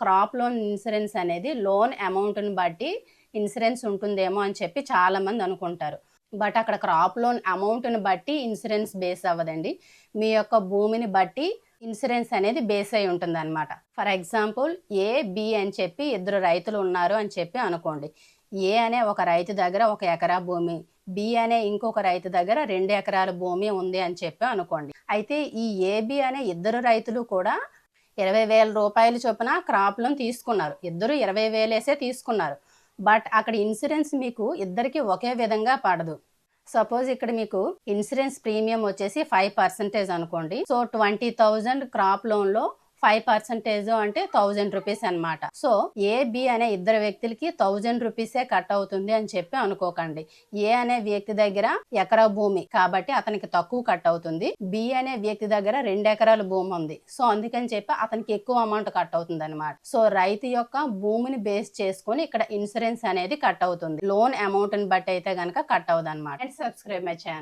Crop loan insurance అనేది loan అమౌంట్ని బట్టి ఇన్సూరెన్స్ ఉంటుందేమో అని చెప్పి చాలామంది అనుకుంటారు. బట్ అక్కడ క్రాప్ లోన్ అమౌంట్ని బట్టి ఇన్సూరెన్స్ బేస్ అవ్వదండి. మీ యొక్క భూమిని బట్టి ఇన్సూరెన్స్ అనేది బేస్ అయి ఉంటుంది అనమాట ఫర్ ఎగ్జాంపుల్ ఏ బి అని చెప్పి ఇద్దరు రైతులు ఉన్నారు అని చెప్పి అనుకోండి. ఏ అనే ఒక రైతు దగ్గర ఒక ఎకరా భూమి బి అనే ఇంకొక రైతు దగ్గర రెండు ఎకరాల భూమి ఉంది అని చెప్పి అనుకోండి. అయితే ఈ ఏబి అనే ఇద్దరు రైతులు కూడా ఇరవై వేల రూపాయలు చొప్పున క్రాప్ లోన్ తీసుకున్నారు. ఇద్దరు ఇరవై వేలేసే తీసుకున్నారు. బట్ అక్కడ ఇన్సూరెన్స్ మీకు ఇద్దరికి ఒకే విధంగా పడదు. సపోజ్ ఇక్కడ మీకు ఇన్సూరెన్స్ ప్రీమియం వచ్చేసి ఫైవ్ పర్సెంటేజ్ అనుకోండి. సో ట్వంటీ థౌజండ్ క్రాప్ లోన్లో ఫైవ్ పర్సెంటేజ్ అంటే థౌజండ్ రూపీస్ అన్నమాట. సో ఏ బి అనే ఇద్దరు వ్యక్తులకి థౌజండ్ రూపీసే కట్ అవుతుంది అని చెప్పి అనుకోకండి. ఏ అనే వ్యక్తి దగ్గర ఎకరా భూమి కాబట్టి అతనికి తక్కువ కట్ అవుతుంది. బి అనే వ్యక్తి దగ్గర రెండు ఎకరాల భూమి ఉంది. సో అందుకని చెప్పి అతనికి ఎక్కువ అమౌంట్ కట్ అవుతుంది అనమాట సో రైతు యొక్క భూమిని బేస్ చేసుకొని ఇక్కడ ఇన్సూరెన్స్ అనేది కట్ అవుతుంది. లోన్ అమౌంట్ని బట్టి అయితే గనక కట్ అవుతుంది అనమాట అండ్ సబ్స్క్రైబ్ మై ఛానల్.